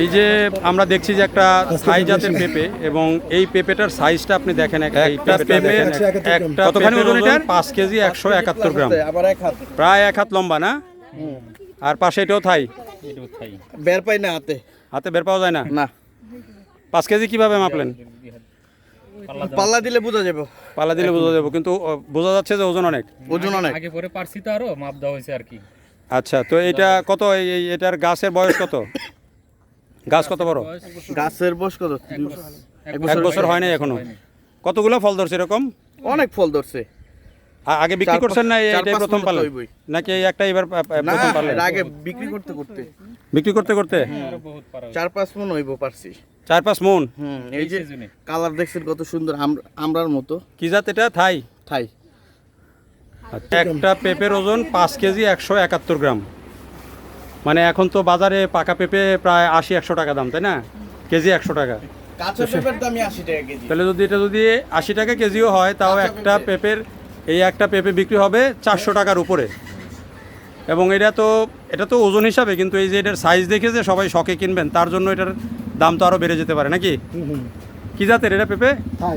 এই যে আমরা দেখছি যে একটা থাই জাতের পেঁপে এবং এই পেঁপেটার সাইজটা আপনি দেখেন একটা পেঁপে একটা কতখানি ওজন এটার? পাঁচ কেজি একশো একাত্তর গ্রাম। আবার এক হাত। প্রায় এক হাত লম্বা না? আর পাশে এটাও থাই। বের পাই না হাতে। হাতে বের পাওয়া যায় না? না। পাঁচ কেজি কীভাবে মাপলেন? পাল্লা দিলে বোঝা যাবে। পালা দিলে বোঝা যাবে কিন্তু বোঝা যাচ্ছে যে ওজন অনেক। ওজন অনেক। আগে পরে পারছি তো আরও মাপ দেওয়া হয়েছে আর কি। আচ্ছা তো এটা কত? এটার গাছের বয়স কত? গাছ কত বড়? গাছের বয়স কত? এক বছর। হয় নাই এখনও? কতগুলো ফল ধরছে এরকম? অনেক ফল ধরছে। আগে বিক্রি করছেন না এটাই প্রথম হইবই। নাকি এই একটা এবার প্রথম এর আগে বিক্রি করতে করতে। বিক্রি করতে করতে? চার পাঁচ মন হইব পারছি। চার পাঁচ মন? হুম এই যে কালার দেখছেন কত সুন্দর আম- আমরার মতো। কি জাত এটা? থাই? থাই। একটা পেঁপের ওজন পাঁচ কেজি একশো একাত্তর গ্রাম। মানে এখন তো বাজারে পাকা পেঁপে প্রায় আশি একশো টাকা দাম তাই না? কেজি একশো টাকা। তাহলে যদি এটা যদি আশি টাকা কেজিও হয় তাও একটা পেঁপে। পেঁপের এই একটা পেঁপে বিক্রি হবে চারশো টাকার উপরে। এবং এটা তো এটা তো ওজন হিসাবে কিন্তু এই যে এটার সাইজ দেখে যে সবাই শখে কিনবেন তার জন্য এটার দাম তো আরও বেড়ে যেতে পারে নাকি? কি জাতের এটা পেঁপে?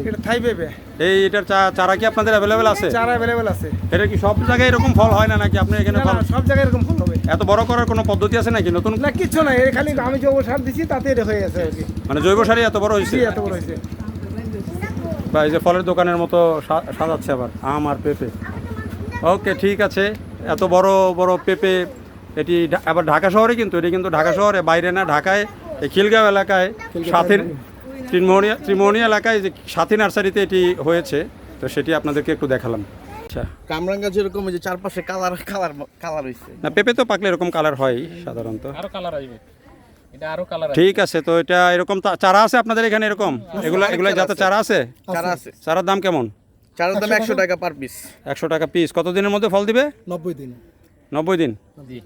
এটা থাই পেঁপে। এই এটার চা- চারা কি আপনাদের অ্যাভেলেবেল আছে? চারা অ্যাভেলেবেল আছে। এটা কি সব জায়গায় এরকম ফল হয় না নাকি আপনি এখানে ফল সব জায়গায় এরকম ফল হবে। এত বড় করার কোনো পদ্ধতি আছে নাকি? নতুন না কিচ্ছু নাই। এর খালি আমি জৈব সার দিছি তাতে এটা হয়ে গেছে মানে জৈব সারই এত বড় হয়েছে? এত বড় হয়েছে। বা এই যে ফলের দোকানের মতো সা- সাজাচ্ছে আবার আম আর পেঁপে। ওকে ঠিক আছে। এত বড় বড় পেঁপে এটি আবার ঢাকা শহরে কিন্তু এটি কিন্তু ঢাকা শহরে বাইরে না ঢাকায় এই খিলগাঁও এলাকায় সাথীর ত্রিমোহনী ত্রিমোহনী এলাকায় যে সাথী নার্সারিতে এটি হয়েছে তো সেটি আপনাদেরকে একটু দেখালাম। আচ্ছা। কামরাঙ্গা যেরকম ওই যে চারপাশে কালার কালার কালার হইছে। না পেঁপে তো পাকলে এরকম কালার হয় সাধারণত। আরও কালার আসবে এটা আরও কালার ঠিক আছে তো এটা এরকম তা- চারা আছে আপনাদের এখানে এরকম? এগুলা এগুলা যাতে চারা আছে? চারা আছে। চারার দাম কেমন? চারার দাম একশো টাকা। Per piece. একশো টাকা পিস। কত দিনের মধ্যে ফল দিবে? নব্বই দিন। নব্বই দিন? জি।